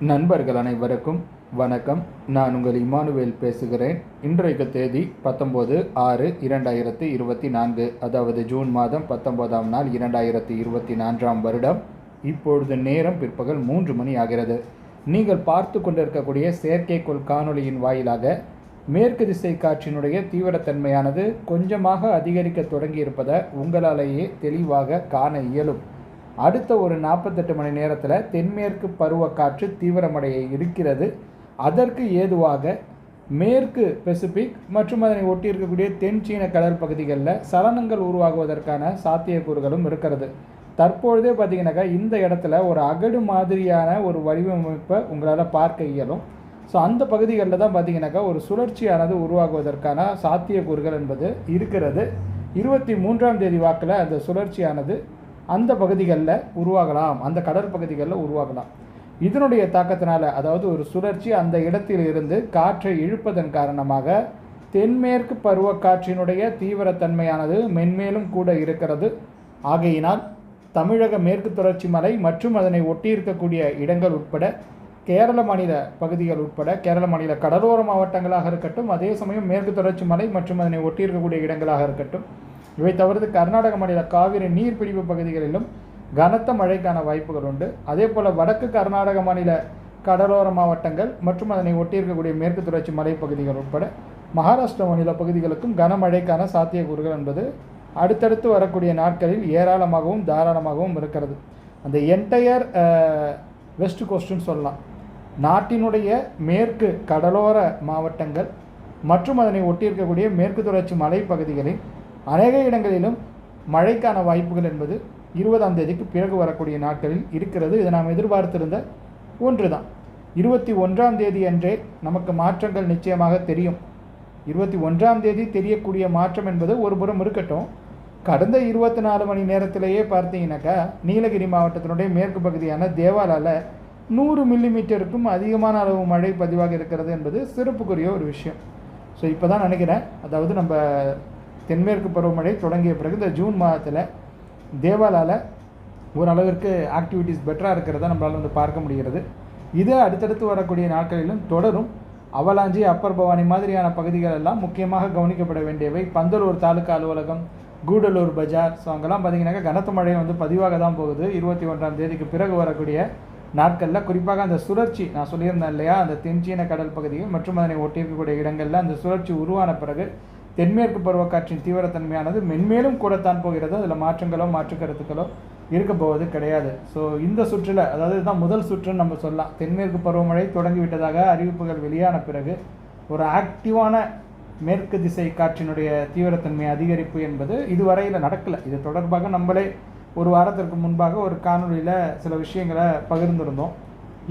நண்பர்கள் அனைவருக்கும் வணக்கம். நான் உங்கள் இமானுவேல் பேசுகிறேன். இன்றைக்கு தேதி பத்தொம்போது ஆறு இரண்டாயிரத்தி இருபத்தி நான்கு அதாவது ஜூன் மாதம் பத்தொன்பதாம் நாள் இரண்டாயிரத்தி இருபத்தி நான்காம் வருடம். இப்பொழுது நேரம் பிற்பகல் மூன்று மணி ஆகிறது. நீங்கள் பார்த்து கொண்டிருக்கக்கூடிய செயற்கைக்கோள் காணொளியின் வாயிலாக மேற்கு திசை காற்றினுடைய தீவிரத்தன்மையானது கொஞ்சமாக அதிகரிக்க தொடங்கியிருப்பதை உங்களாலேயே தெளிவாக காண இயலும். அடுத்த ஒரு நாற்பத்தெட்டு மணி நேரத்தில் தென்மேற்கு பருவக்காற்று தீவிரமடைய இருக்கிறது. அதற்கு ஏதுவாக மேற்கு பெசிபிக் மற்றும் அதனை ஒட்டி இருக்கக்கூடிய தென் சீன கடல் பகுதிகளில் சலனங்கள் உருவாகுவதற்கான சாத்தியக்கூறுகளும் இருக்கிறது. தற்பொழுதே பார்த்தீங்கன்னாக்கா இந்த இடத்துல ஒரு அகடு மாதிரியான ஒரு வடிவமைப்பை உங்களால் பார்க்க இயலும். ஸோ அந்த பகுதிகளில் தான் பார்த்தீங்கன்னாக்கா ஒரு சுழற்சியானது உருவாகுவதற்கான சாத்தியக்கூறுகள் என்பது இருக்கிறது. இருபத்தி மூன்றாம் தேதி வாக்கில் அந்த சுழற்சியானது அந்த பகுதிகளில் உருவாகலாம். அந்த கடற்பகுதிகளில் உருவாகலாம். இதனுடைய தாக்கத்தினால் அதாவது ஒரு சுழற்சி அந்த இடத்தில் இருந்து காற்றை இழுப்பதன் காரணமாக தென்மேற்கு பருவக்காற்றினுடைய தீவிரத்தன்மையானது மென்மேலும் கூட இருக்கிறது. ஆகையினால் தமிழக மேற்கு தொடர்ச்சி மலை மற்றும் அதனை ஒட்டியிருக்கக்கூடிய இடங்கள் உட்பட கேரள மாநில பகுதிகள் உட்பட கேரள மாநில கடலோர மாவட்டங்களாக இருக்கட்டும் அதே சமயம் மேற்கு தொடர்ச்சி மலை மற்றும் அதனை ஒட்டியிருக்கக்கூடிய இடங்களாக இருக்கட்டும் இவை தவிர்த்து கர்நாடக மாநில காவிரி நீர்பிடிப்பு பகுதிகளிலும் கனத்த மழைக்கான வாய்ப்புகள் உண்டு. அதே போல் வடக்கு கர்நாடக மாநில கடலோர மாவட்டங்கள் மற்றும் அதனை ஒட்டியிருக்கக்கூடிய மேற்கு தொடர்ச்சி மலைப்பகுதிகள் உட்பட மகாராஷ்டிரா மாநில பகுதிகளுக்கும் கனமழைக்கான சாத்தியக்கூறுகள் என்பது அடுத்தடுத்து வரக்கூடிய நாட்களில் ஏராளமாகவும் தாராளமாகவும் இருக்கிறது. அந்த என்டையர் வெஸ்ட் கோஸ்ட்னு சொல்லலாம். நாட்டினுடைய மேற்கு கடலோர மாவட்டங்கள் மற்றும் அதனை ஒட்டியிருக்கக்கூடிய மேற்கு தொடர்ச்சி மலைப்பகுதிகளில் அநேக இடங்களிலும் மழைக்கான வாய்ப்புகள் என்பது இருபதாம் தேதிக்கு பிறகு வரக்கூடிய நாட்களில் இருக்கிறது. இதை நாம் எதிர்பார்த்திருந்த ஒன்று தான் இருபத்தி ஒன்றாம் தேதி அன்றே நமக்கு மாற்றங்கள் நிச்சயமாக தெரியும். இருபத்தி ஒன்றாம் தேதி தெரியக்கூடிய மாற்றம் என்பது ஒரு புறம் இருக்கட்டும். கடந்த இருபத்தி நாலு மணி நேரத்திலேயே பார்த்தீங்கன்னாக்கா நீலகிரி மாவட்டத்தினுடைய மேற்கு பகுதியான தேவாலால நூறு மில்லிமீட்டருக்கும் அதிகமான அளவு மழை பதிவாக இருக்கிறது என்பது சிறப்புக்குரிய ஒரு விஷயம். ஸோ இப்போ தான் நினைக்கிறேன். அதாவது நம்ம தென்மேற்கு பருவமழை தொடங்கிய பிறகு இந்த ஜூன் மாதத்தில் தேவாலால ஓரளவிற்கு ஆக்டிவிட்டீஸ் பெட்டராக இருக்கிறத நம்மளால் வந்து பார்க்க முடிகிறது. இது அடுத்தடுத்து வரக்கூடிய நாட்களிலும் தொடரும். அவலாஞ்சி அப்பர் பவானி மாதிரியான பகுதிகள் எல்லாம் முக்கியமாக கவனிக்கப்பட வேண்டியவை. பந்தலூர் தாலுக்கா அலுவலகம் கூடலூர் பஜார். ஸோ அங்கெல்லாம் பார்த்திங்கனாக்கா கனத்த மழை வந்து பதிவாக தான் போகுது. இருபத்தி ஒன்றாம் தேதிக்கு பிறகு வரக்கூடிய நாட்களில் குறிப்பாக அந்த சுழற்சி நான் சொல்லியிருந்தேன் இல்லையா? அந்த தென்சீன கடல் பகுதியில் மற்றும் அதனை ஒட்டியிருக்கக்கூடிய இடங்களில் அந்த சுழற்சி உருவான பிறகு தென்மேற்கு பருவக்காற்றின் தீவிரத்தன்மையானது மென்மேலும் கூடத்தான் போகிறது. அதில் மாற்றங்களோ மாற்று கருத்துக்களோ இருக்க போவது கிடையாது. ஸோ இந்த சுற்றில் அதாவது இதுதான் முதல் சுற்றுன்னு நம்ம சொல்லலாம். தென்மேற்கு பருவமழை தொடங்கிவிட்டதாக அறிவிப்புகள் வெளியான பிறகு ஒரு ஆக்டிவான மேற்கு திசை காற்றினுடைய தீவிரத்தன்மை அதிகரிப்பு என்பது இதுவரையில் நடக்கலை. இது தொடர்பாக நம்மளே ஒரு வாரத்திற்கு முன்பாக ஒரு காணொலியில் சில விஷயங்களை பகிர்ந்திருந்தோம்.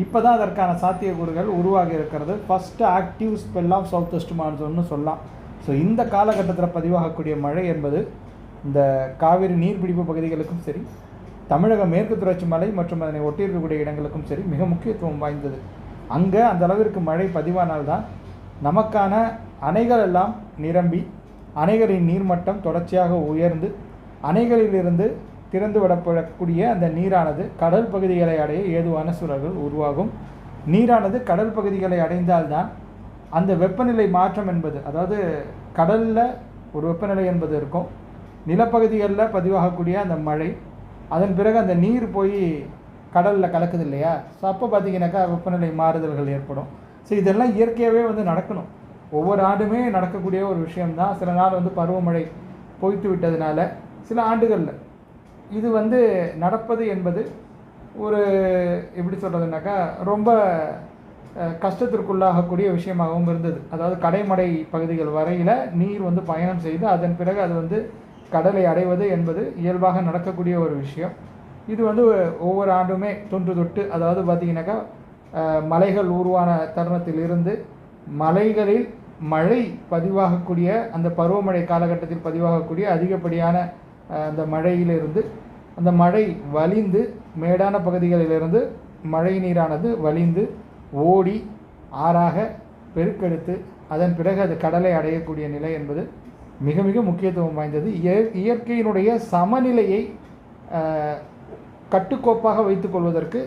இப்போ தான் அதற்கான சாத்தியக்கூறுகள் உருவாகி இருக்கிறது. First active spell of south west மான்சூன்னு சொல்லலாம். ஸோ இந்த காலகட்டத்தில் பதிவாகக்கூடிய மழை என்பது இந்த காவிரி நீர்பிடிப்பு பகுதிகளுக்கும் சரி தமிழக மேற்கு தொடர்ச்சி மலை மற்றும் அதனை ஒட்டியிருக்கக்கூடிய இடங்களுக்கும் சரி மிக முக்கியத்துவம் வாய்ந்தது. அங்கே அந்த அளவிற்கு மழை பதிவானால்தான் நமக்கான அணைகள் எல்லாம் நிரம்பி அணைகளின் நீர்மட்டம் தொடர்ச்சியாக உயர்ந்து அணைகளிலிருந்து திறந்து விடப்படக்கூடிய அந்த நீரானது கடல் பகுதிகளை அடைய ஏதுவான சூழல்கள் உருவாகும். நீரானது கடல் பகுதிகளை அடைந்தால்தான் அந்த வெப்பநிலை மாற்றம் என்பது அதாவது கடலில் ஒரு வெப்பநிலை என்பது இருக்கும். நிலப்பகுதிகளில் பதிவாகக்கூடிய அந்த மழை அதன் பிறகு அந்த நீர் போய் கடலில் கலக்குது இல்லையா ஸோ அப்போ பார்த்தீங்கன்னாக்கா வெப்பநிலை மாறுதல்கள் ஏற்படும். ஸோ இதெல்லாம் இயற்கையாகவே வந்து நடக்கணும். ஒவ்வொரு ஆண்டுமே நடக்கக்கூடிய ஒரு விஷயம்தான். சில நாள் வந்து பருவமழை பொய்த்து விட்டதுனால சில ஆண்டுகளில். இது வந்து நடப்பது என்பது ஒரு எப்படி சொல்கிறதுனாக்கா ரொம்ப கஷ்டத்திற்குள்ளாகக்கூடிய விஷயமாகவும் இருந்தது. அதாவது கடைமடை பகுதிகள் வரையில் நீர் வந்து பயணம் செய்து அதன் பிறகு அது வந்து கடலை அடைவது என்பது இயல்பாக நடக்கக்கூடிய ஒரு விஷயம். இது வந்து ஒவ்வொரு ஆண்டுமே தொன்று தொட்டு அதாவது பார்த்திங்கனாக்கா மலைகள் உருவான தருணத்தில் இருந்து மலைகளில் மழை பதிவாகக்கூடிய அந்த பருவமழை காலகட்டத்தில் பதிவாகக்கூடிய அதிகப்படியான அந்த மழையிலிருந்து அந்த மழை வலிந்து மேடான பகுதிகளிலிருந்து மழை நீரானது வலிந்து ஓடி ஆறாக பெருக்கெடுத்து அதன் பிறகு அது கடலை அடையக்கூடிய நிலை என்பது மிக மிக முக்கியத்துவம் வாய்ந்தது. இயற்கையினுடைய சமநிலையை கட்டுக்கோப்பாக வைத்துக்கொள்வதற்கு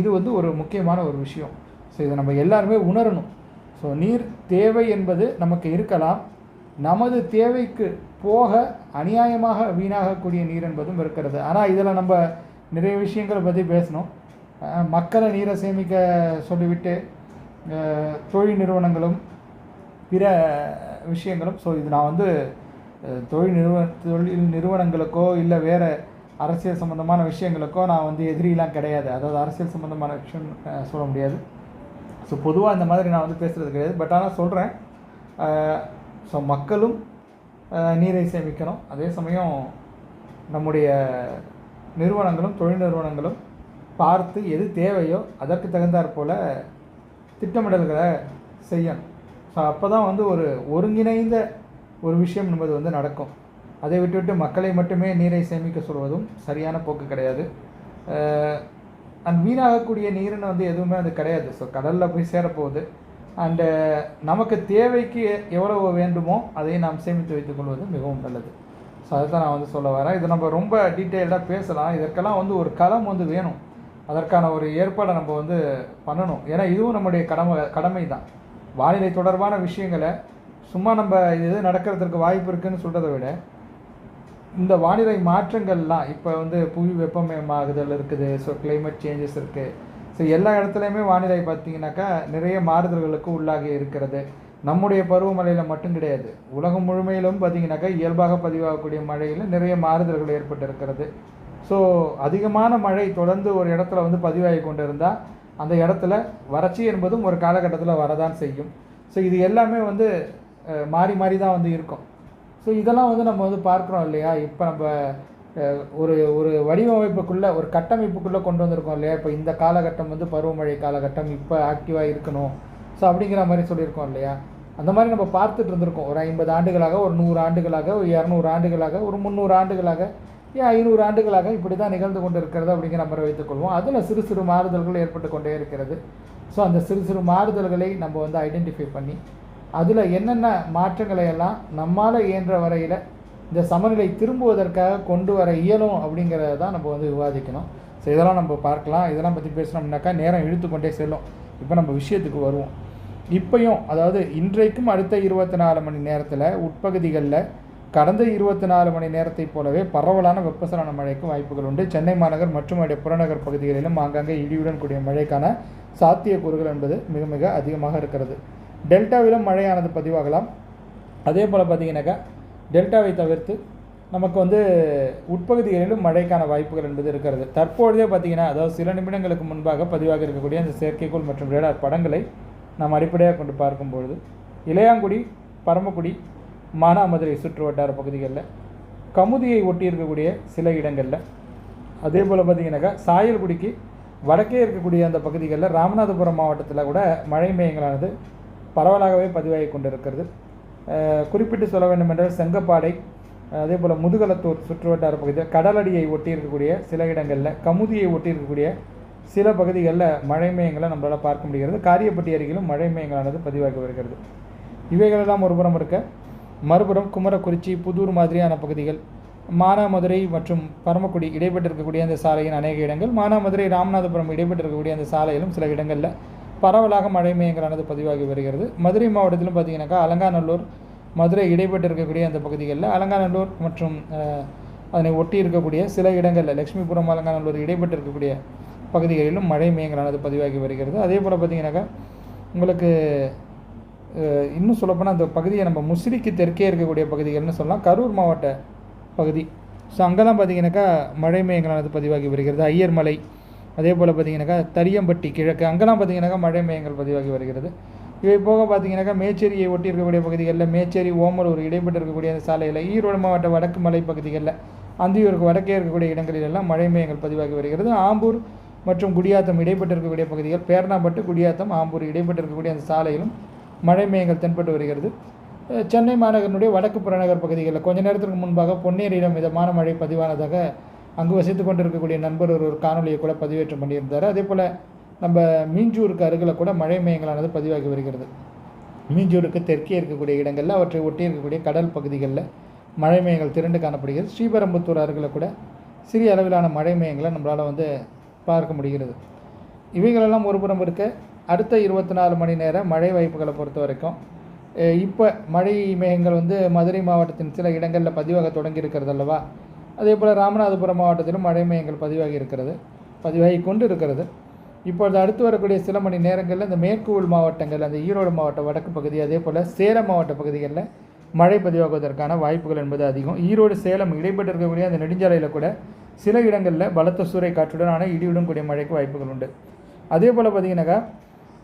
இது வந்து ஒரு முக்கியமான ஒரு விஷயம். ஸோ இதை நம்ம எல்லாருமே உணரணும். ஸோ நீர் தேவை என்பது நமக்கு இருக்கலாம். நமது தேவைக்கு போக அநியாயமாக வீணாகக்கூடிய நீர் என்பதும் இருக்கிறது. ஆனால் இதில் நம்ம நிறைய விஷயங்களை பற்றி பேசணும். மக்களை நீரை சேமிக்க சொல்லிவிட்டு தொழில் நிறுவனங்களும் பிற விஷயங்களும் ஸோ இது நான் வந்து தொழில் நிறுவன தொழில் நிறுவனங்களுக்கோ இல்லை வேறு அரசியல் சம்மந்தமான விஷயங்களுக்கோ நான் வந்து எதிரிலாம் கிடையாது. அதாவது அரசியல் சம்மந்தமான விஷயம் சொல்ல முடியாது. ஸோ பொதுவாக இந்த மாதிரி நான் வந்து பேசுகிறது கிடையாது. பட் ஆனால் சொல்கிறேன் ஸோ மக்களும் நீரை சேமிக்கணும். அதே சமயம் நம்முடைய நிறுவனங்களும் தொழில் நிறுவனங்களும் பார்த்து எது தேவையோ அதற்கு தகுந்தாற் போல் திட்டமிடல்களை செய்யணும். ஸோ அப்போ தான் வந்து ஒரு ஒருங்கிணைந்த ஒரு விஷயம் என்பது வந்து நடக்கும். அதை விட்டுவிட்டு மக்களை மட்டுமே நீரை சேமிக்க சொல்வதும் சரியான போக்கு கிடையாது. அண்ட் வீணாகக்கூடிய நீருன்னு வந்து எதுவுமே அது கிடையாது. ஸோ கடலில் போய் சேரப்போகுது. அண்டு நமக்கு தேவைக்கு எவ்வளவு வேண்டுமோ அதை நாம் சேமித்து வைத்துக்கொள்வது மிகவும் நல்லது. ஸோ அதை தான் நான் வந்து சொல்ல வரேன். இது நம்ம ரொம்ப டீட்டெயில்டாக பேசலாம். இதற்கெல்லாம் வந்து ஒரு களம் வந்து வேணும். அதற்கான ஒரு ஏற்பாடை நம்ம வந்து பண்ணணும். ஏன்னா இதுவும் நம்முடைய கடமை கடமை தான் வானிலை தொடர்பான விஷயங்களை சும்மா நம்ம இது எது நடக்கிறதுக்கு வாய்ப்பு இருக்குதுன்னு சொல்கிறத விட இந்த வானிலை மாற்றங்கள்லாம் இப்போ வந்து புவி வெப்பமயமாகுதல் இருக்குது ஸோ கிளைமேட் சேஞ்சஸ் இருக்குது ஸோ எல்லா இடத்துலையுமே வானிலை பார்த்தீங்கன்னாக்கா நிறைய மாறுதல்களுக்கு உள்ளாகி இருக்கிறது. நம்முடைய பருவமழையில் மட்டும் கிடையாது. உலகம் முழுமையிலும் பார்த்தீங்கன்னாக்கா இயல்பாக பதிவாகக்கூடிய மழையில் நிறைய மாறுதல்கள் ஏற்பட்டு இருக்கிறது ஸோ அதிகமான மழை தொடர்ந்து ஒரு இடத்துல வந்து பதிவாகி கொண்டு இருந்தால் அந்த இடத்துல வறட்சி என்பதும் ஒரு காலகட்டத்தில் வரதான் செய்யும். ஸோ இது எல்லாமே வந்து மாறி மாறி தான் வந்து இருக்கும். ஸோ இதெல்லாம் வந்து நம்ம வந்து பார்க்குறோம் இல்லையா? இப்போ நம்ம ஒரு ஒரு வடிவமைப்புக்குள்ளே ஒரு கட்டமைப்புக்குள்ளே கொண்டு வந்திருக்கோம் இல்லையா? இப்போ இந்த காலகட்டம் வந்து பருவமழை காலகட்டம் இப்போ ஆக்டிவாக இருக்கணும். ஸோ அப்படிங்கிற மாதிரி சொல்லியிருக்கோம் இல்லையா? அந்த மாதிரி நம்ம பார்த்துட்டு இருந்திருக்கோம். ஒரு ஐம்பது ஆண்டுகளாக ஒரு நூறு ஆண்டுகளாக ஒரு இரநூறு ஆண்டுகளாக ஒரு முந்நூறு ஆண்டுகளாக. ஐநூறு ஆண்டுகளாக இப்படி தான் நிகழ்ந்து கொண்டு இருக்கிறது அப்படிங்கிற நம்ம வைத்துக்கொள்வோம் அதில் சிறு சிறு மாறுதல்கள் ஏற்பட்டு கொண்டே இருக்கிறது. ஸோ அந்த சிறு சிறு மாறுதல்களை நம்ம வந்து ஐடென்டிஃபை பண்ணி அதில் என்னென்ன மாற்றங்களை எல்லாம் நம்மால் இயன்ற வரையில் இந்த சமநிலை திரும்புவதற்காக கொண்டு வர இயலும் அப்படிங்கிறத தான் நம்ம வந்து விவாதிக்கணும். ஸோ இதெல்லாம் நம்ம பார்க்கலாம். இதெல்லாம் பற்றி பேசினோம்னாக்கா நேரம் இழுத்துக்கொண்டே செல்லும். இப்போ நம்ம விஷயத்துக்கு வருவோம். இப்பையும் அதாவது இன்றைக்கும் அடுத்த இருபத்தி நாலு மணி நேரத்தில் உட்பகுதிகளில் கடந்த இருபத்தி நாலு மணி நேரத்தைப் போலவே பரவலான வெப்பசலன மழைக்கு வாய்ப்புகள் உண்டு. சென்னை மாநகர் மற்றும் அதனுடைய புறநகர் பகுதிகளிலும் ஆங்காங்கே இடியுடன் கூடிய மழைக்கான சாத்தியக்கூறுகள் என்பது மிக மிக அதிகமாக இருக்கிறது. டெல்டாவிலும் மழையானது பதிவாகலாம். அதே போல் பார்த்தீங்கன்னாக்கா டெல்டாவை தவிர்த்து நமக்கு வந்து உட்பகுதிகளிலும் மழைக்கான வாய்ப்புகள் என்பது இருக்கிறது. தற்பொழுதே பார்த்தீங்கன்னா அதாவது சில நிமிடங்களுக்கு முன்பாக பதிவாக இருக்கக்கூடிய அந்த செயற்கைக்கோள் மற்றும் ரேடார் படங்களை நாம் அடிப்படையாக கொண்டு பார்க்கும்பொழுது இளையாங்குடி பரமக்குடி மானாமதுரை சுற்று வட்டார பகுதிகளில் கமுதியை ஒட்டி இருக்கக்கூடிய சில இடங்களில். அதே போல் பார்த்தீங்கன்னாக்கா சாயல்குடிக்கு வடக்கே இருக்கக்கூடிய அந்த பகுதிகளில் ராமநாதபுரம் மாவட்டத்தில் கூட மழை மேயங்களானது பரவலாகவே பதிவாகி கொண்டிருக்கிறது. குறிப்பிட்டு சொல்ல வேண்டுமென்றால் செங்கப்பாடை அதே போல் முதுகலத்தூர் சுற்றுவட்டார பகுதியில் கடலடியை ஒட்டி இருக்கக்கூடிய சில இடங்களில் கமுதியை ஒட்டி இருக்கக்கூடிய சில பகுதிகளில் மழை மேயங்களை நம்மளால் பார்க்க முடிகிறது. காரியப்பட்டி அருகிலும் மழை மேயங்களானது பதிவாகி வருகிறது. இவைகளெல்லாம் ஒருபுறம் இருக்க மறுபுறம் குமரக்குறிச்சி புதூர் மாதிரியான பகுதிகள். மானாமதுரை மற்றும் பரமக்குடி இடைப்பட்டிருக்கக்கூடிய அந்த சாலையின் அநேக இடங்கள். மானாமதுரை ராமநாதபுரம் இடைப்பட்டிருக்கக்கூடிய அந்த சாலையிலும் சில இடங்களில் பரவலாக மழை மேயங்களானது பதிவாகி வருகிறது. மதுரை மாவட்டத்திலும் பார்த்தீங்கன்னாக்கா அலங்காநல்லூர் மதுரை இடைப்பட்டு இருக்கக்கூடிய அந்த பகுதிகளில் அலங்காநல்லூர் மற்றும் அதனை ஒட்டி இருக்கக்கூடிய சில இடங்களில் லட்சுமிபுரம் அலங்காநல்லூர் இடைப்பட்டு இருக்கக்கூடிய பகுதிகளிலும் மழை மேயங்களானது பதிவாகி வருகிறது. அதே போல் பார்த்திங்கனாக்கா உங்களுக்கு இன்னும் சொல்லப்போனால் அந்த பகுதியை நம்ம முசிறிக்கு தெற்கே இருக்கக்கூடிய பகுதிகள்னு சொல்லலாம். கரூர் மாவட்ட பகுதி. ஸோ அங்கெல்லாம் பார்த்தீங்கன்னாக்கா மழை மேயங்களானது பதிவாகி வருகிறது. ஐயர்மலை அதே போல் பார்த்தீங்கன்னாக்கா தரியம்பட்டி கிழக்கு அங்கெல்லாம் பார்த்தீங்கன்னாக்கா மழை மேயங்கள் பதிவாகி வருகிறது. இவை போக பார்த்தீங்கன்னாக்கா மேச்சேரியை ஒட்டி இருக்கக்கூடிய பகுதிகளில் மேச்சேரி ஓமலூர் இடைப்பட்டு இருக்கக்கூடிய அந்த சாலையில் ஈரோடு மாவட்ட வடக்கு மலை பகுதிகளில் அந்தியூருக்கு வடக்கே இருக்கக்கூடிய இடங்களில் எல்லாம் மழை மேயங்கள் பதிவாகி வருகிறது. ஆம்பூர் மற்றும் குடியாத்தம் இடைப்பட்டு இருக்கக்கூடிய பகுதிகள் பேரணாம்பட்டு குடியாத்தம் ஆம்பூர் இடைப்பட்டு இருக்கக்கூடிய அந்த சாலையிலும் மழை மேகங்கள் தென்பட்டு வருகிறது. சென்னை மாநகரனுடைய வடக்கு புறநகர் பகுதிகளில் கொஞ்ச நேரத்திற்கு முன்பாக பொன்னேரியிடம் மிதமான மழை பதிவானதாக அங்கு வசித்து கொண்டிருக்கக்கூடிய நண்பர் ஒரு ஒரு காணொலியை கூட பதிவேற்றம் பண்ணியிருந்தார். அதே போல் நம்ம மீஞ்சூருக்கு அருகில் கூட மழை மேயங்களானது பதிவாகி வருகிறது. மீஞ்சூருக்கு தெற்கே இருக்கக்கூடிய இடங்களில் அவற்றை ஒட்டி இருக்கக்கூடிய கடல் பகுதிகளில் மழை மேயங்கள் திரண்டு காணப்படுகிறது. ஸ்ரீபெரும்புத்தூர் அருகில் கூட சிறிய அளவிலான மழை மேயங்களை நம்மளால் வந்து பார்க்க முடிகிறது. இவைகளெல்லாம் ஒரு புறம் இருக்க அடுத்த இருபத்தி நாலு மணி நேர மழை வாய்ப்புகளை பொறுத்த வரைக்கும் இப்போ மழை மேகங்கள் வந்து மதுரை மாவட்டத்தின் சில இடங்களில் பதிவாக தொடங்கி இருக்கிறது அல்லவா? அதே போல் ராமநாதபுரம் மாவட்டத்திலும் மழை மேகங்கள் பதிவாகி இருக்கிறது பதிவாகி கொண்டு இருக்கிறது. இப்பொழுது அடுத்து வரக்கூடிய சில மணி நேரங்களில் இந்த மேற்கு உள் மாவட்டங்கள் அந்த ஈரோடு மாவட்ட வடக்கு பகுதி அதே போல் சேலம் மாவட்ட பகுதிகளில் மழை பதிவாகுவதற்கான வாய்ப்புகள் என்பது அதிகம். ஈரோடு சேலம் இடைப்பட்டு இருக்கக்கூடிய அந்த நெடுஞ்சாலையில் கூட சில இடங்களில் பலத்த சூறை காற்றுடனான இடியுடன் கூடிய மழைக்கு வாய்ப்புகள் உண்டு. அதே போல் பார்த்தீங்கன்னாக்கா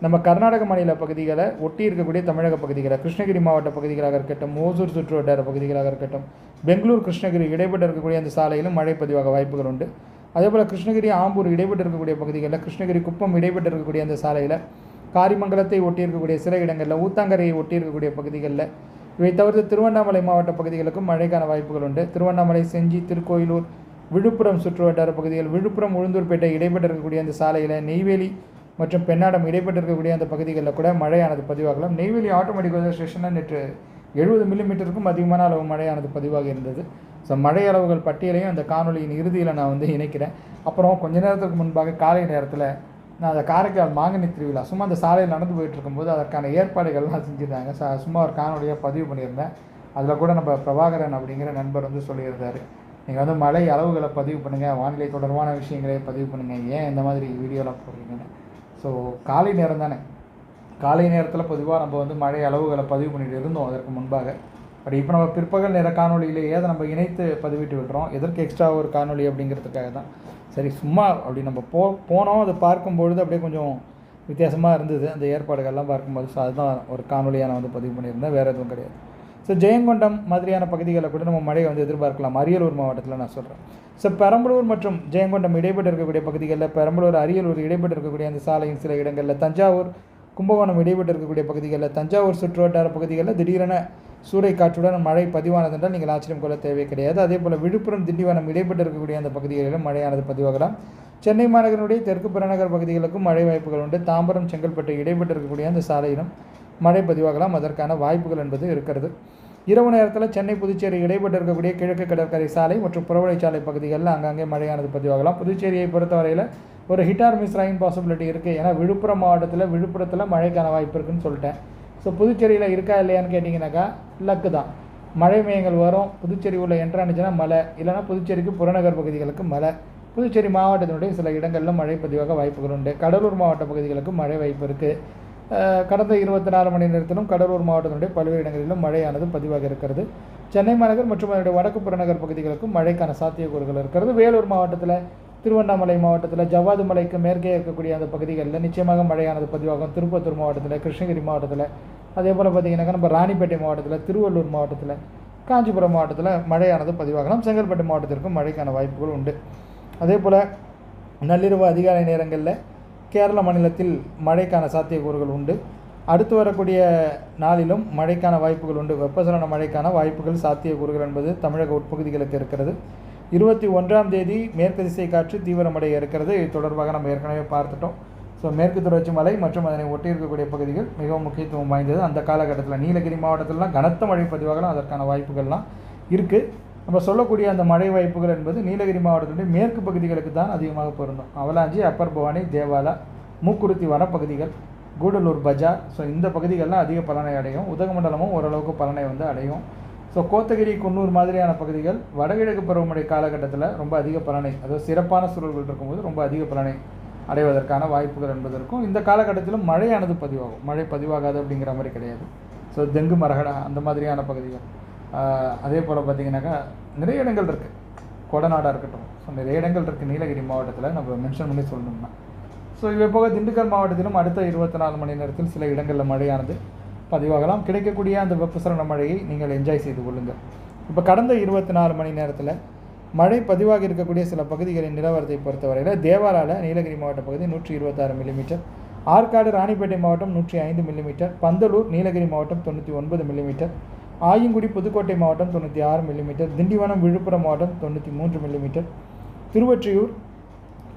நம்ம கர்நாடக மாநில பகுதிகளை ஒட்டி இருக்கக்கூடிய தமிழக பகுதிகளை கிருஷ்ணகிரி மாவட்ட பகுதிகளாக இருக்கட்டும் ஓசூர் சுற்றுவட்டார பகுதிகளாக இருக்கட்டும் பெங்களூர் கிருஷ்ணகிரி இடைப்பட்டு இருக்கக்கூடிய அந்த சாலையிலும் மழை பதிவாக வாய்ப்புகள் உண்டு. அதே போல் கிருஷ்ணகிரி ஆம்பூர் இடைப்பட்டு இருக்கக்கூடிய பகுதிகளில் கிருஷ்ணகிரி குப்பம் இடைப்பட்டு இருக்கக்கூடிய அந்த சாலையில் காரிமங்கலத்தை ஒட்டி இருக்கக்கூடிய சில இடங்களில் ஊத்தாங்கரையை ஒட்டி இருக்கக்கூடிய பகுதிகளில் இவை தவிர்த்து திருவண்ணாமலை மாவட்ட பகுதிகளுக்கும் மழைக்கான வாய்ப்புகள் உண்டு. திருவண்ணாமலை செஞ்சி திருக்கோயிலூர் விழுப்புரம் சுற்றுவட்டார பகுதிகள் விழுப்புரம் உளுந்தூர்பேட்டை இடைப்பட்டு இருக்கக்கூடிய அந்த சாலையில் நெய்வேலி மற்றும் பெண்ணாடம் இடைப்பட்டு இருக்கக்கூடிய அந்த பகுதிகளில் கூட மழையானது பதிவாகலாம். நெய்வேலி ஆட்டோமேட்டிக் வெதர் ஸ்டேஷனில் நேற்று எழுபது மில்லிமீட்டருக்கும் அதிகமான அளவு மழையானது பதிவாகி இருந்தது. ஸோ மழை அளவுகள் பட்டியலையும் அந்த காணொலியின் இறுதியில் நான் வந்து இணைக்கிறேன். அப்புறம் கொஞ்ச நேரத்துக்கு முன்பாக காலை நேரத்தில் நான் அந்த காரைக்கால் மாங்கனி திருவிழா சும்மா அந்த சாலையில் நடந்து போயிட்டு இருக்கும்போது அதற்கான ஏற்பாடுகள்லாம் செஞ்சுருந்தாங்க. ச சும்மா ஒரு காணொலியாக பதிவு பண்ணியிருந்தேன். அதில் கூட நம்ம பிரபாகரன் அப்படிங்கிற நண்பர் வந்து சொல்லியிருந்தார். நீங்கள் வந்து மழை அளவுகளை பதிவு பண்ணுங்கள் வானிலை தொடர்பான விஷயங்களே பதிவு பண்ணுங்கள் ஏன் இந்த மாதிரி வீடியோலாம் போடுறீங்கன்னு. ஸோ காலை நேரம் தானே. காலை நேரத்தில் பொதுவாக நம்ம வந்து மழை அளவுகளை பதிவு பண்ணிட்டு இருந்தோம் அதற்கு முன்பாக. பட் இப்போ நம்ம பிற்பகல் நேர காணொலியிலேயே அதை நம்ம இணைத்து பதிவிட்டு விடுறோம். எதற்கு எக்ஸ்ட்ரா ஒரு காணொலி அப்படிங்கிறதுக்காக தான். சரி சும்மா அப்படி நம்ம போ போனோம். அதை பார்க்கும்பொழுது அப்படியே கொஞ்சம் வித்தியாசமாக இருந்தது. அந்த ஏற்பாடுகள்லாம் பார்க்கும்போது. ஸோ அதுதான் ஒரு காணொலியாக நான் வந்து பதிவு பண்ணியிருந்தேன். வேறு எதுவும் கிடையாது. ஸோ ஜெயங்கொண்டம் மாதிரியான பகுதிகளில் கூட நம்ம மழையை வந்து எதிர்பார்க்கலாம். அரியலூர் மாவட்டத்தில் நான் சொல்கிறேன் ஸோ பெரம்பலூர் மற்றும் ஜெயங்கொண்டம் இடைப்பட்டு இருக்கக்கூடிய பகுதிகளில் பெரம்பலூர் அரியலூர் இடைப்பட்டு இருக்கக்கூடிய அந்த சாலையின் சில இடங்களில் தஞ்சாவூர் கும்பகோணம் இடைப்பட்டு இருக்கக்கூடிய பகுதிகளில் தஞ்சாவூர் சுற்றுவட்டார பகுதிகளில் திடீரென சூறை காற்றுடன் மழை பதிவானதென்றால் நீங்கள் ஆச்சரியம் கொள்ள தேவை கிடையாது. அதே போல் விழுப்புரம் திண்டிவனம் இடைப்பட்டு இருக்கக்கூடிய அந்த பகுதிகளிலும் மழையானது பதிவாகலாம். சென்னை மாநகரனுடைய தெற்கு புறநகர் பகுதிகளுக்கும் மழை வாய்ப்புகள் உண்டு. தாம்பரம் செங்கல்பட்டு இடைப்பட்டு இருக்கக்கூடிய அந்த சாலையிலும் மழை பதிவாகலாம். அதற்கான வாய்ப்புகள் என்பது இருக்கிறது. இரவு நேரத்தில் சென்னை புதுச்சேரி இடைப்பட்டு இருக்கக்கூடிய கிழக்கு கடற்கரை சாலை மற்றும் புறவழிச்சாலை பகுதிகளில் அங்கங்கே மழையானது பதிவாகலாம். புதுச்சேரியை பொறுத்தவரையில் ஒரு ஹிட்டார் மிஸ் ராயின் பாசிபிலிட்டி இருக்குது ஏன்னா விழுப்புரம் மாவட்டத்தில் விழுப்புரத்தில் மழைக்கான வாய்ப்பு இருக்குன்னு சொல்லிட்டேன். ஸோ புதுச்சேரியில் இருக்கா இல்லையான்னு கேட்டிங்கனாக்கா லக்கு தான். மழை மேயங்கள் வரும். புதுச்சேரி உள்ள என்ட்ரானுச்சுன்னா மழை. இல்லைனா புதுச்சேரிக்கு புறநகர் பகுதிகளுக்கு மழை. புதுச்சேரி மாவட்டத்தினுடைய சில இடங்களில் மழை பதிவாக வாய்ப்புகள் உண்டு. கடலூர் மாவட்ட பகுதிகளுக்கு மழை வாய்ப்பு இருக்குது கடந்த இருபத்தி நாலு மணி நேரத்திலும் கடலூர் மாவட்டத்தினுடைய பல்வேறு இடங்களிலும் மழையானது பதிவாக இருக்கிறது. சென்னை மாநகர் மற்றும் அதனுடைய வடக்கு புறநகர் பகுதிகளுக்கும் மழைக்கான சாத்தியக்கூறுகள் இருக்கிறது. வேலூர் மாவட்டத்தில் திருவண்ணாமலை மாவட்டத்தில் ஜவ்வாது மலைக்கு மேற்கே இருக்கக்கூடிய அந்த பகுதிகளில் நிச்சயமாக மழையானது பதிவாகும். திருப்பத்தூர் மாவட்டத்தில் கிருஷ்ணகிரி மாவட்டத்தில் அதே போல் பார்த்திங்கனாக்கா நம்ம ராணிப்பேட்டை மாவட்டத்தில் திருவள்ளூர் மாவட்டத்தில் காஞ்சிபுரம் மாவட்டத்தில் மழையானது பதிவாகலாம். செங்கல்பட்டு மாவட்டத்திற்கும் மழைக்கான வாய்ப்புகள் உண்டு. அதே போல் நள்ளிரவு அதிகாலை நேரங்களில் கேரள மாநிலத்தில் மழைக்கான சாத்தியக்கூறுகள் உண்டு. அடுத்து வரக்கூடிய நாளிலும் மழைக்கான வாய்ப்புகள் உண்டு. வெப்பசலன மழைக்கான வாய்ப்புகள் சாத்தியக்கூறுகள் என்பது தமிழக உட்பகுதிகளுக்கு இருக்கிறது. இருபத்தி ஒன்றாம் தேதி மேற்கு திசை காற்று தீவிரமடைய இருக்கிறது. இது தொடர்பாக நம்ம ஏற்கனவே பார்த்துட்டோம். ஸோ மேற்கு தொடர்ச்சி மலை மற்றும் அதனை ஒட்டி இருக்கக்கூடிய பகுதிகள் மிகவும் முக்கியத்துவம் வாய்ந்தது. அந்த காலகட்டத்தில் நீலகிரி மாவட்டத்திலலாம் கனத்த மழை பதிவாகலாம். அதற்கான வாய்ப்புகள்லாம் இருக்குது நம்ம சொல்லக்கூடிய அந்த மழை வாய்ப்புகள் என்பது நீலகிரி மாவட்டத்தினுடைய மேற்கு பகுதிகளுக்கு தான் அதிகமாக பொருந்தும். அவலாஞ்சி அப்பர் பவானி தேவாலா மூக்குருத்தி வனப்பகுதிகள் கூடலூர் பஜார். ஸோ இந்த பகுதிகளெலாம் அதிக பலனை அடையும். உதகமண்டலமும் ஓரளவுக்கு பலனை வந்து அடையும். ஸோ கோத்தகிரி குன்னூர் மாதிரியான பகுதிகள் வடகிழக்கு பருவமழை காலகட்டத்தில் ரொம்ப அதிக பலனை அதாவது சிறப்பான சூழல்கள் இருக்கும்போது ரொம்ப அதிக பலனை அடைவதற்கான வாய்ப்புகள் என்பதற்கும் இந்த காலகட்டத்திலும் மழையானது பதிவாகும். மழை பதிவாகாது அப்படிங்கிற மாதிரி கிடையாது. ஸோ தெங்கு மரகடா அந்த மாதிரியான பகுதிகள். அதே போல் பார்த்திங்கனாக்கா நிறைய இடங்கள் இருக்குது கொடநாடாக இருக்கட்டும். ஸோ நிறைய இடங்கள் இருக்குது நீலகிரி மாவட்டத்தில். நம்ம மென்ஷன் பண்ணி சொல்லணும்னா. ஸோ இவை போக திண்டுக்கல் மாவட்டத்திலும் அடுத்த இருபத்தி நாலு மணி நேரத்தில் சில இடங்களில் மழையானது பதிவாகலாம். கிடைக்கக்கூடிய அந்த வெப்பசலன மழையை நீங்கள் என்ஜாய் செய்து கொள்ளுங்கள். இப்போ கடந்த இருபத்தி நாலு மணி நேரத்தில் மழை பதிவாக இருக்கக்கூடிய சில பகுதிகளின் நிலவரத்தை பொறுத்தவரையில் தேவாரால நீலகிரி மாவட்ட பகுதி நூற்றி இருபத்தாறு மில்லிமீட்டர் ஆற்காடு ராணிப்பேட்டை மாவட்டம் நூற்றி ஐந்து மில்லிமீட்டர் பந்தலூர் நீலகிரி மாவட்டம் தொண்ணூற்றி ஒன்பது மில்லிமீட்டர் ஆயங்குடி புதுக்கோட்டை மாவட்டம் தொண்ணூற்றி ஆறு மில்லிமீட்டர் திண்டிவனம் விழுப்புரம் மாவட்டம் தொண்ணூற்றி மூன்று மில்லிமீட்டர் திருவொற்றியூர்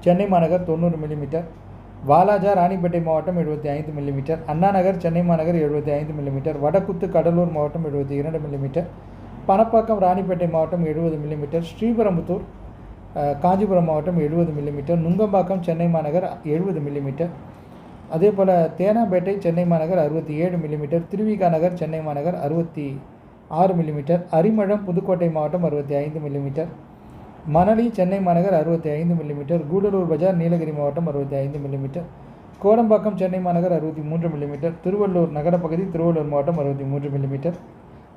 சென்னை மாநகர் தொண்ணூறு மில்லிமீட்டர் வாலாஜா ராணிப்பேட்டை மாவட்டம் எழுபத்தி ஐந்து மில்லிமீட்டர் அண்ணாநகர் சென்னை மாநகர் எழுபத்தி ஐந்து மில்லிமீட்டர் வடக்குத்து கடலூர் மாவட்டம் எழுபத்தி இரண்டு மில்லிமீட்டர் பணப்பாக்கம் ராணிப்பேட்டை மாவட்டம் எழுபது மில்லிமீட்டர் ஸ்ரீபெரும்புத்தூர் காஞ்சிபுரம் மாவட்டம் எழுபது மில்லிமீட்டர் நுங்கம்பாக்கம் சென்னை மாநகர் எழுபது மில்லிமீட்டர் அதே போல் தேனாம்பேட்டை சென்னை மாநகர் அறுபத்தி ஏழு மில்லிமீட்டர் திருவிகா நகர் சென்னை மாநகர் அறுபத்தி ஆறு மில்லிமீட்டர் அரிமழம் புதுக்கோட்டை மாவட்டம் அறுபத்தி ஐந்து மில்லிமீட்டர் மணலி சென்னை மாநகர் அறுபத்தி ஐந்து மில்லிமீட்டர் கூடலூர் பஜார் நீலகிரி மாவட்டம் அறுபத்தி ஐந்து மில்லிமீட்டர் கோடம்பாக்கம் சென்னை மாநகர் அறுபத்தி மூன்று மில்லிமீட்டர் திருவள்ளூர் நகரப்பகுதி திருவள்ளூர் மாவட்டம் அறுபத்தி மூன்று மில்லிமீட்டர்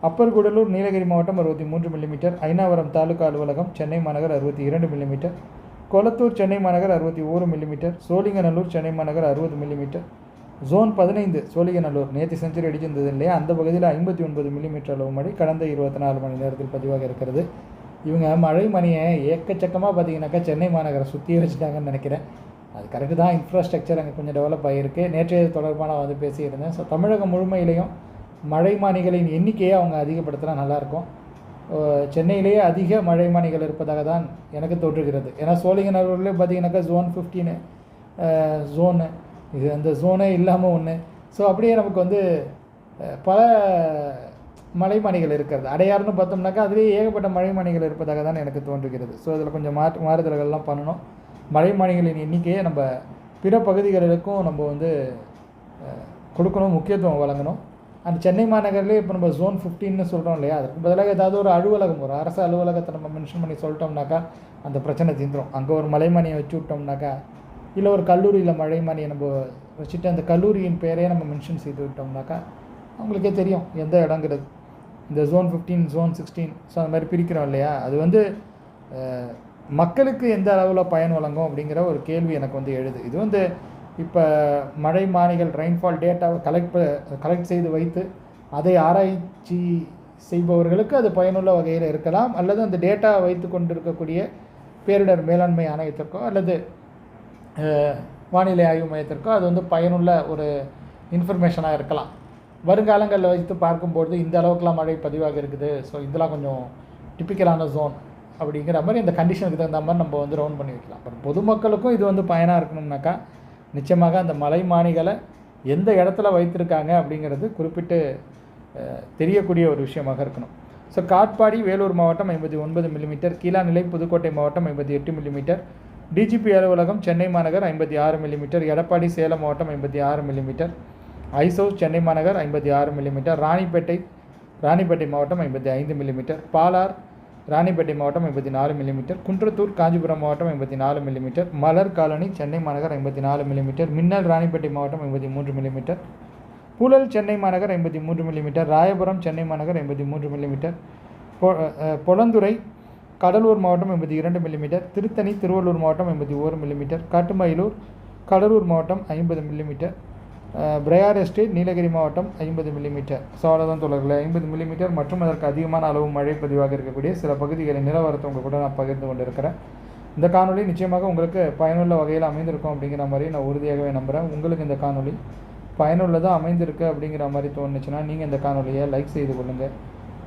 அப்பர் கூடலூர் நீலகிரி மாவட்டம் அறுபத்தி மூன்று மில்லிமீட்டர் ஐனாவரம் தாலுகா அலுவலகம் சென்னை மாநகர் அறுபத்தி இரண்டு மில்லிமீட்டர் கொளத்தூர் சென்னை மாநகர் அறுபத்தி ஓரு மில்லிமீட்டர் சோழிங்கநல்லூர் சென்னை மாநகர் அறுபது மில்லிமீட்டர் ஜோன் பதினைந்து சோழிங்கநல்லூர். நேற்று செஞ்சுரி அடிச்சிருந்தது இல்லையா? அந்த பகுதியில் ஐம்பத்தி ஒன்பது மில்லிமீட்டர் அளவு மழை கடந்த இருபத்தி நாலு மணி நேரத்தில் பதிவாக இருக்கிறது. இவங்க மழை மணியை ஏக்கச்சக்கமாக பார்த்தீங்கன்னாக்கா சென்னை மாநகரை சுற்றி வச்சுட்டாங்கன்னு நினைக்கிறேன். அது கரெக்டு தான். இன்ஃப்ராஸ்ட்ரக்சர் அங்கே கொஞ்சம் டெவலப் ஆகியிருக்கு நேற்றைய தொடர்பான வந்து பேசியிருந்தேன். ஸோ தமிழகம் முழுமையிலையும் மழைமானிகளின் எண்ணிக்கையை அவங்க அதிகப்படுத்தினா நல்லாயிருக்கும். சென்னையிலேயே அதிக மழைமானிகள் இருப்பதாக தான் எனக்கு தோற்றுகிறது ஏன்னா சோழிங்கநல்லூர்லேயே பார்த்தீங்கன்னாக்கா ஜோன் ஃபிஃப்டீனு ஜோனு இது அந்த ஜோனே இல்லாமல் ஒன்று ஸோ அப்படியே நமக்கு வந்து பல மலைமணிகள் இருக்கிறது. அடையாறுன்னு பார்த்தோம்னாக்கா அதுலேயே ஏகப்பட்ட மழைமணிகள் இருப்பதாக தான் எனக்கு தோன்றுகிறது. ஸோ அதில் கொஞ்சம் மாற்று மாறுதல்கள்லாம் பண்ணணும். மழைமணிகளின் எண்ணிக்கையை நம்ம பிற பகுதிகளுக்கும் நம்ம வந்து கொடுக்கணும் முக்கியத்துவம் வழங்கணும். அந்த சென்னை மாநகரிலே இப்போ நம்ம ஜோன் ஃபிஃப்டின்னு சொல்கிறோம் இல்லையா? அதுக்கு பதிலாக ஏதாவது ஒரு அலுவலகம் ஒரு அரசு அலுவலகத்தை நம்ம மென்ஷன் பண்ணி சொல்லிட்டோம்னாக்கா அந்த பிரச்சனை தீந்துரும். அங்கே ஒரு மலைமானியை வச்சு விட்டோம்னாக்கா இல்லை ஒரு கல்லூரியில் மழைமானியை நம்ம வச்சுட்டு அந்த கல்லூரியின் பெயரையே நம்ம மென்ஷன் செய்து விட்டோம்னாக்கா அவங்களுக்கே தெரியும் எந்த இடங்கிறது. இந்த zone fifteen zone sixteen so அந்த மாதிரி பிரிக்கிறோம் இல்லையா? அது வந்து மக்களுக்கு எந்த அளவில் பயன் வழங்கும் அப்படிங்கிற ஒரு கேள்வி எனக்கு வந்து எழுது. இது வந்து இப்போ மழை மானிகள் ரெயின்ஃபால் டேட்டாவை கலெக்ட் கலெக்ட் செய்து வைத்து அதை ஆராய்ச்சி செய்பவர்களுக்கு அது பயனுள்ள வகையில் இருக்கலாம். அல்லது அந்த டேட்டா வைத்து கொண்டிருக்கக்கூடிய பேரிடர் மேலாண்மை ஆணையத்திற்கோ அல்லது வானிலை ஆய்வு மையத்திற்கோ அது வந்து பயனுள்ள ஒரு இன்ஃபர்மேஷனாக இருக்கலாம். வருங்காலங்களில் வைத்து பார்க்கும்போது இந்த அளவுக்குலாம் மழை பதிவாக இருக்குது. ஸோ இதெல்லாம் கொஞ்சம் டிப்பிக்கலான ஜோன் அப்படிங்கிற மாதிரி இந்த கண்டிஷனுக்கு தகுந்த மாதிரி நம்ம வந்து ரவுண்ட் பண்ணி வைக்கலாம். பட் பொதுமக்களுக்கும் இது வந்து பயனாக இருக்கணும்னாக்கா நிச்சயமாக அந்த மலைமானிகளை எந்த இடத்துல வைத்திருக்காங்க அப்படிங்கிறது குறிப்பிட்டு தெரியக்கூடிய ஒரு விஷயமாக இருக்கணும். ஸோ காட்பாடி வேலூர் மாவட்டம் ஐம்பத்தி ஒன்பது மில்லிமீட்டர் கீழாநிலை புதுக்கோட்டை மாவட்டம் ஐம்பத்தி எட்டு மில்லிமீட்டர் டிஜிபி அலுவலகம் சென்னை மாநகர் ஐம்பத்தி ஆறு மில்லிமீட்டர் எடப்பாடி சேலம் மாவட்டம் ஐம்பத்தி ஆறு மில்லிமீட்டர் ஐசோஸ் சென்னை மாநகர் ஐம்பத்தி ஆறு மில்லிமீட்டர் ராணிப்பேட்டை ராணிப்பேட்டை மாவட்டம் ஐம்பத்தி ஐந்து மில்லிமீட்டர் பாலார் ராணிப்பேட்டை மாவட்டம் ஐம்பத்தி நாலு மில்லிமீட்டர் குன்றத்தூர் காஞ்சிபுரம் மாவட்டம் ஐம்பத்தி நாலு மில்லிமீட்டர் மலர் காலனி சென்னை மாநகர் ஐம்பத்தி நாலு மில்லிமீட்டர் மின்னல் ராணிப்பேட்டை மாவட்டம் ஐம்பத்தி மூன்று மில்லிமீட்டர் புழல் சென்னை மாநகர் ஐம்பத்தி மூன்று மில்லிமீட்டர் ராயபுரம் சென்னை மாநகர் ஐம்பத்தி மூன்று மில்லிமீட்டர் பொ- பொலந்துறை கடலூர் மாவட்டம் எண்பத்தி இரண்டு மில்லிமீட்டர் திருத்தணி திருவள்ளூர் மாவட்டம் எண்பத்தி ஓரு மில்லிமீட்டர் காட்டுமயிலூர் கடலூர் மாவட்டம் ஐம்பது மில்லிமீட்டர் பிரையார் எஸ்டேட் நீலகிரி மாவட்டம் ஐம்பது மில்லிமீட்டர். ஸோ அவ்வளோதான் தொடர்கள் ஐம்பது மில்லிமீட்டர் மற்றும் அதற்கு அதிகமான அளவு மழை பதிவாக இருக்கக்கூடிய சில பகுதிகளின் நிலவரத்தை உங்கள் கூட நான் பகிர்ந்து கொண்டிருக்கிறேன். இந்த காணொலி நிச்சயமாக உங்களுக்கு பயனுள்ள வகையில் அமைந்திருக்கும் அப்படிங்கிற மாதிரி நான் உறுதியாகவே நம்புகிறேன் உங்களுக்கு இந்த காணொலி பயனுள்ளதாக அமைந்திருக்கு அப்படிங்கிற மாதிரி தோணுச்சுன்னா நீங்கள் இந்த காணொலியை லைக் செய்து கொள்ளுங்கள்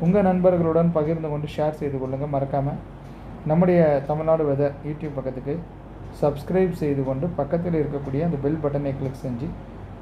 உங்கள் நண்பர்களுடன் பகிர்ந்து கொண்டு ஷேர் செய்து கொள்ளுங்கள் மறக்காமல் நம்முடைய தமிழ்நாடு வெதர் யூடியூப் பக்கத்துக்கு சப்ஸ்கிரைப் செய்து கொண்டு பக்கத்தில் இருக்கக்கூடிய அந்த பெல் பட்டனை கிளிக் செஞ்சு